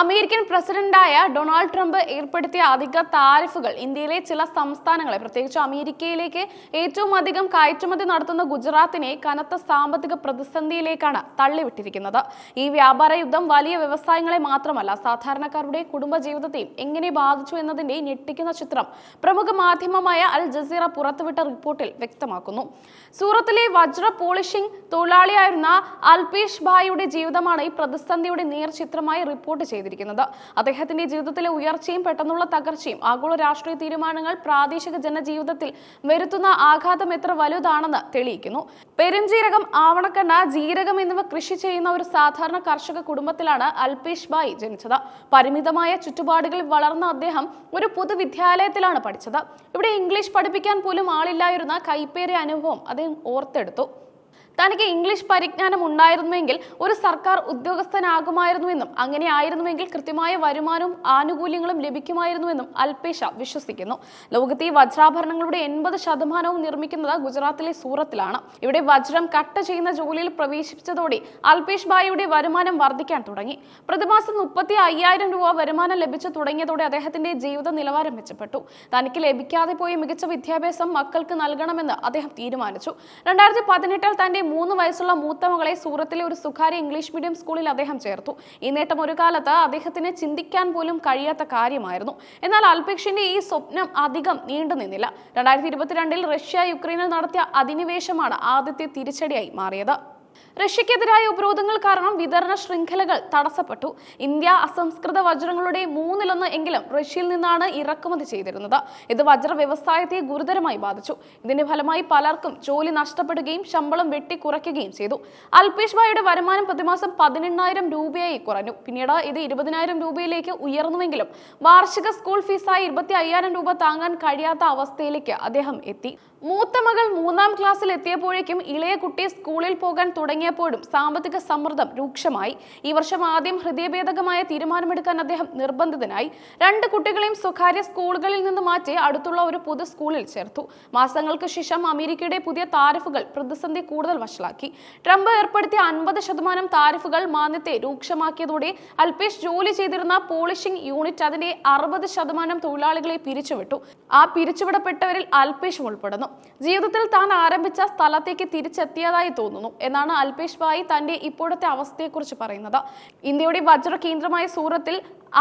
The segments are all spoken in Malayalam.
അമേരിക്കൻ പ്രസിഡന്റായ ഡൊണാൾഡ് ട്രംപ് ഏർപ്പെടുത്തിയ അധിക താരിഫുകൾ ഇന്ത്യയിലെ ചില സംസ്ഥാനങ്ങളെ പ്രത്യേകിച്ച് അമേരിക്കയിലേക്ക് ഏറ്റവും അധികം കയറ്റുമതി നടത്തുന്ന ഗുജറാത്തിനെ കനത്ത സാമ്പത്തിക പ്രതിസന്ധിയിലേക്കാണ് തള്ളിവിട്ടിരിക്കുന്നത്. ഈ വ്യാപാര യുദ്ധം വലിയ വ്യവസായങ്ങളെ മാത്രമല്ല സാധാരണക്കാരുടെ കുടുംബജീവിതത്തെയും എങ്ങനെ ബാധിച്ചു എന്നതിന്റെ ഞെട്ടിക്കുന്ന ചിത്രം പ്രമുഖ മാധ്യമമായ അൽ ജസീറ പുറത്തുവിട്ട റിപ്പോർട്ടിൽ വ്യക്തമാക്കുന്നു. സൂറത്തിലെ വജ്ര പോളിഷിംഗ് തൊഴിലാളിയായിരുന്ന അൽപേഷ് ഭായിയുടെ ജീവിതമാണ് ഈ പ്രതിസന്ധിയുടെ നേർചിത്രമായി റിപ്പോർട്ട് ചെയ്തിരിക്കുന്നത്. അദ്ദേഹത്തിന്റെ ജീവിതത്തിലെ ഉയർച്ചയും പെട്ടെന്നുള്ള തകർച്ചയും ആഗോള രാഷ്ട്രീയ തീരുമാനങ്ങൾ പ്രാദേശിക ജനജീവിതത്തിൽ വരുത്തുന്ന ആഘാതം എത്ര വലുതാണെന്ന് തെളിയിക്കുന്നു. പെരുംജീരകം ആവണക്കണ്ണ ജീരകം എന്നിവ കൃഷി ചെയ്യുന്ന ഒരു സാധാരണ കർഷക കുടുംബത്തിലാണ് അൽപേഷ് ബായി ജനിച്ചത്. പരിമിതമായ ചുറ്റുപാടുകളിൽ വളർന്ന അദ്ദേഹം ഒരു പൊതുവിദ്യാലയത്തിലാണ് പഠിച്ചത്. ഇവിടെ ഇംഗ്ലീഷ് പഠിപ്പിക്കാൻ പോലും ആളില്ലായിരുന്ന കൈപ്പേറിയ അനുഭവം അദ്ദേഹം ഓർത്തെടുത്തു. തനിക്ക് ഇംഗ്ലീഷ് പരിജ്ഞാനം ഉണ്ടായിരുന്നുവെങ്കിൽ ഒരു സർക്കാർ ഉദ്യോഗസ്ഥനാകുമായിരുന്നുവെന്നും അങ്ങനെ ആയിരുന്നുവെങ്കിൽ കൃത്യമായ വരുമാനവും ആനുകൂല്യങ്ങളും ലഭിക്കുമായിരുന്നുവെന്നും അൽപേഷ വിശ്വസിക്കുന്നു. ലോകത്തെ ഈ വജ്രാഭരണങ്ങളുടെ എൺപത് ശതമാനവും നിർമ്മിക്കുന്നത് ഗുജറാത്തിലെ സൂറത്തിലാണ്. ഇവിടെ വജ്രം കട്ട് ചെയ്യുന്ന ജോലിയിൽ പ്രവേശിപ്പിച്ചതോടെ അൽപേഷ് ബായിയുടെ വരുമാനം വർദ്ധിക്കാൻ തുടങ്ങി. പ്രതിമാസം മുപ്പത്തി അയ്യായിരം രൂപ വരുമാനം ലഭിച്ചു തുടങ്ങിയതോടെ അദ്ദേഹത്തിന്റെ ജീവിത നിലവാരം മെച്ചപ്പെട്ടു. തനിക്ക് ലഭിക്കാതെ പോയ മികച്ച വിദ്യാഭ്യാസം മക്കൾക്ക് നൽകണമെന്ന് അദ്ദേഹം തീരുമാനിച്ചു. രണ്ടായിരത്തി പതിനെട്ടിൽ തന്റെ മൂന്ന് വയസ്സുള്ള മൂത്ത മകളെ സൂറത്തിലെ ഒരു സ്വകാര്യ ഇംഗ്ലീഷ് മീഡിയം സ്കൂളിൽ അദ്ദേഹം ചേർത്തു. ഈ നേട്ടം ഒരു കാലത്ത് അദ്ദേഹത്തിന് ചിന്തിക്കാൻ പോലും കഴിയാത്ത കാര്യമായിരുന്നു. എന്നാൽ അൽപേക്ഷിന്റെ ഈ സ്വപ്നം അധികം നീണ്ടു നിന്നില്ല. രണ്ടായിരത്തി ഇരുപത്തിരണ്ടിൽ റഷ്യ യുക്രൈനിൽ നടത്തിയ അധിനിവേശമാണ് ആദ്യത്തെ തിരിച്ചടിയായി മാറിയത്. റഷ്യക്കെതിരായ ഉപരോധങ്ങൾ കാരണം വിതരണ ശൃംഖലകൾ തടസ്സപ്പെട്ടു. ഇന്ത്യ അസംസ്കൃത വജ്രങ്ങളുടെ മൂന്നിലൊന്ന് എങ്കിലും റഷ്യയിൽ നിന്നാണ് ഇറക്കുമതി ചെയ്തിരുന്നത്. ഇത് വജ്ര വ്യവസായത്തെ ഗുരുതരമായി ബാധിച്ചു. ഇതിന്റെ ഫലമായി പലർക്കും ജോലി നഷ്ടപ്പെടുകയും ശമ്പളം വെട്ടിക്കുറയ്ക്കുകയും ചെയ്തു. അൽപേഷ് ഭായിയുടെ വരുമാനം പ്രതിമാസം പതിനെണ്ണായിരം രൂപയായി കുറഞ്ഞു. പിന്നീട് ഇത് ഇരുപതിനായിരം രൂപയിലേക്ക് ഉയർന്നുവെങ്കിലും വാർഷിക സ്കൂൾ ഫീസായി ഇരുപത്തി അയ്യായിരം രൂപ താങ്ങാൻ കഴിയാത്ത അവസ്ഥയിലേക്ക് അദ്ദേഹം എത്തി. മൂത്ത മകൾ മൂന്നാം ക്ലാസ്സിൽ എത്തിയപ്പോഴേക്കും ഇളയ കുട്ടി സ്കൂളിൽ പോകാൻ തുടങ്ങിയപ്പോഴും സാമ്പത്തിക സമ്മർദ്ദം രൂക്ഷമായി. ഈ വർഷം ആദ്യം ഹൃദയഭേദകമായ തീരുമാനമെടുക്കാൻ അദ്ദേഹം നിർബന്ധിതനായി. രണ്ട് കുട്ടികളെയും സ്വകാര്യ സ്കൂളുകളിൽ നിന്ന് മാറ്റി അടുത്തുള്ള ഒരു പൊതു സ്കൂളിൽ ചേർത്തു. മാസങ്ങൾക്ക് ശേഷം അമേരിക്കയുടെ പുതിയ താരിഫുകൾ പ്രതിസന്ധി കൂടുതൽ വഷളാക്കി. ട്രംപ് ഏർപ്പെടുത്തിയ അൻപത് ശതമാനം താരിഫുകൾ മാന്യത്തെ രൂക്ഷമാക്കിയതോടെ അൽപേഷ് ജോലി ചെയ്തിരുന്ന പോളിഷിംഗ് യൂണിറ്റ് അതിന്റെ അറുപത് ശതമാനം തൊഴിലാളികളെ പിരിച്ചുവിട്ടു. ആ പിരിച്ചുവിടപ്പെട്ടവരിൽ അൽപേഷും ഉൾപ്പെടുന്നു. ജീവിതത്തിൽ താൻ ആരംഭിച്ച സ്ഥലത്തേക്ക് തിരിച്ചെത്തിയതായി തോന്നുന്നു എന്നാണ് അൽപേഷ് ഭായി തന്റെ ഇപ്പോഴത്തെ അവസ്ഥയെക്കുറിച്ച് പറയുന്നത്. ഇന്ത്യയുടെ വജ്ര കേന്ദ്രമായ സൂറത്തിൽ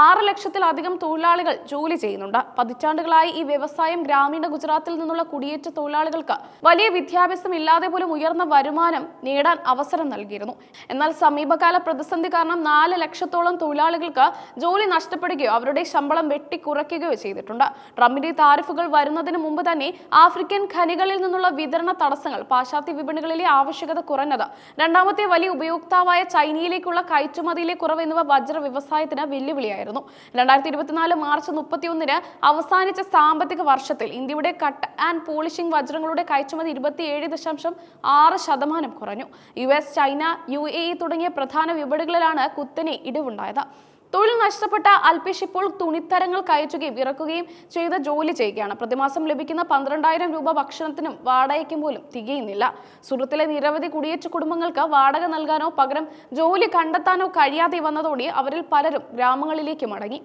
ആറ് ലക്ഷത്തിലധികം തൊഴിലാളികൾ ജോലി ചെയ്യുന്നുണ്ട്. പതിറ്റാണ്ടുകളായി ഈ വ്യവസായം ഗ്രാമീണ ഗുജറാത്തിൽ നിന്നുള്ള കുടിയേറ്റ തൊഴിലാളികൾക്ക് വലിയ വിദ്യാഭ്യാസം ഇല്ലാതെ പോലും ഉയർന്ന വരുമാനം നേടാൻ അവസരം നൽകിയിരുന്നു. എന്നാൽ സമീപകാല പ്രതിസന്ധി കാരണം നാല് ലക്ഷത്തോളം തൊഴിലാളികൾക്ക് ജോലി നഷ്ടപ്പെടുകയോ അവരുടെ ശമ്പളം വെട്ടിക്കുറയ്ക്കുകയോ ചെയ്തിട്ടുണ്ട്. ട്രംപിന്റെ താരിഫുകൾ വരുന്നതിന് മുമ്പ് തന്നെ ആഫ്രിക്കൻ ഖനികളിൽ നിന്നുള്ള വിതരണ തടസ്സങ്ങൾ പാശ്ചാത്യ വിപണികളിലെ ആവശ്യകത കുറഞ്ഞത് രണ്ടാമത്തെ വലിയ ഉപയോക്താവായ ചൈനയിലേക്കുള്ള കയറ്റുമതിയിലെ കുറവ് എന്നിവ വജ്ര വ്യവസായത്തിന് വെല്ലുവിളിയായിരുന്നു. രണ്ടായിരത്തി ഇരുപത്തിനാല് മാർച്ച് മുപ്പത്തിയൊന്നിന് അവസാനിച്ച സാമ്പത്തിക വർഷത്തിൽ ഇന്ത്യയുടെ കട്ട് ആൻഡ് പോളിഷിംഗ് വജ്രങ്ങളുടെ കയറ്റുമതി ഇരുപത്തിയേഴ് ദശാംശം ആറ് ശതമാനം കുറഞ്ഞു. U S China U A E തുടങ്ങിയ പ്രധാന വിപണികളിലാണ് കുത്തനെ ഇടിവുണ്ടായത്. തൊഴിൽ നഷ്ടപ്പെട്ട അൽപേഷ് ഇപ്പോൾ തുണിത്തരങ്ങൾ കയറ്റുകയും ഇറക്കുകയും ചെയ്ത് ജോലി ചെയ്യുകയാണ്. പ്രതിമാസം ലഭിക്കുന്ന പന്ത്രണ്ടായിരം രൂപ ഭക്ഷണത്തിനും വാടകയ്ക്കും പോലും തികയുന്നില്ല. സുഹൃത്തിലെ നിരവധി കുടിയേറ്റ കുടുംബങ്ങൾക്ക് വാടക നൽകാനോ പകരം ജോലി കണ്ടെത്താനോ കഴിയാതെ വന്നതോടെ അവരിൽ പലരും ഗ്രാമങ്ങളിലേക്ക് മടങ്ങി.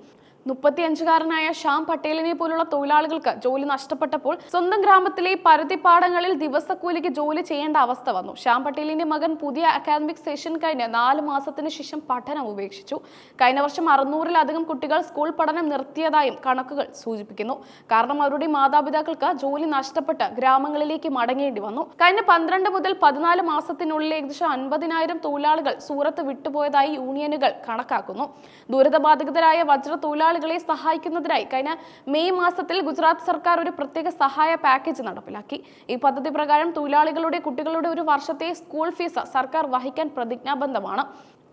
മുപ്പത്തിയഞ്ചുകാരനായ ശ്യാം പട്ടേലിനെ പോലുള്ള തൊഴിലാളികൾക്ക് ജോലി നഷ്ടപ്പെട്ടപ്പോൾ സ്വന്തം ഗ്രാമത്തിലെ പരുത്തിപ്പാടങ്ങളിൽ ദിവസക്കൂലിക്ക് ജോലി ചെയ്യേണ്ട അവസ്ഥ വന്നു. ശ്യാം പട്ടേലിന്റെ മകൻ പുതിയ അക്കാദമിക് സെഷൻ കഴിഞ്ഞ് നാല് മാസത്തിന് ശേഷം പഠനം ഉപേക്ഷിച്ചു. കഴിഞ്ഞ വർഷം അറുന്നൂറിലധികം കുട്ടികൾ സ്കൂൾ പഠനം നിർത്തിയതായും കണക്കുകൾ സൂചിപ്പിക്കുന്നു. കാരണം അവരുടെ മാതാപിതാക്കൾക്ക് ജോലി നഷ്ടപ്പെട്ട് ഗ്രാമങ്ങളിലേക്ക് മടങ്ങേണ്ടി വന്നു. കഴിഞ്ഞ പന്ത്രണ്ട് മുതൽ പതിനാല് മാസത്തിനുള്ളിൽ ഏകദേശം അൻപതിനായിരം തൊഴിലാളികൾ സൂറത്ത് വിട്ടുപോയതായി യൂണിയനുകൾ കണക്കാക്കുന്നു. ദുരിതബാധിതരായ വജ്ര തൊഴിലാളികളെ സഹായിക്കുന്നതിനായി കഴിഞ്ഞ മെയ് മാസത്തിൽ ഗുജറാത്ത് സർക്കാർ ഒരു പ്രത്യേക സഹായ പാക്കേജ് നടപ്പിലാക്കി. ഈ പദ്ധതി പ്രകാരം തൊഴിലാളികളുടെ കുട്ടികളുടെ ഒരു വർഷത്തെ സ്കൂൾ ഫീസ് സർക്കാർ വഹിക്കാൻ പ്രതിജ്ഞാബദ്ധമാണ്.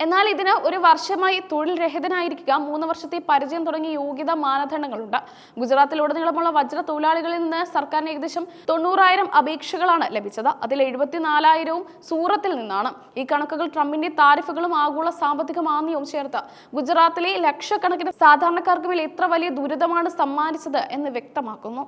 എന്നാൽ ഇതിന് ഒരു വർഷമായി തൊഴിൽ രഹിതനായിരിക്കുക മൂന്ന് വർഷത്തെ പരിചയം തുടങ്ങിയ യോഗ്യതാ മാനദണ്ഡങ്ങളുണ്ട്. ഗുജറാത്തിലുടനീളമുള്ള വജ്ര തൊഴിലാളികളിൽ നിന്ന് സർക്കാരിന് ഏകദേശം തൊണ്ണൂറായിരം അപേക്ഷകളാണ് ലഭിച്ചത്. അതിൽ എഴുപത്തിനാലായിരവും സൂറത്തിൽ നിന്നാണ്. ഈ കണക്കുകൾ ട്രംപിന്റെ താരിഫുകളും ആഗോള സാമ്പത്തിക മാന്ദ്യവും ചേർത്ത് ഗുജറാത്തിലെ ലക്ഷക്കണക്കിന് സാധാരണക്കാർക്ക് മേൽ എത്ര വലിയ ദുരിതമാണ് സമ്മാനിച്ചത് എന്ന് വ്യക്തമാക്കുന്നു.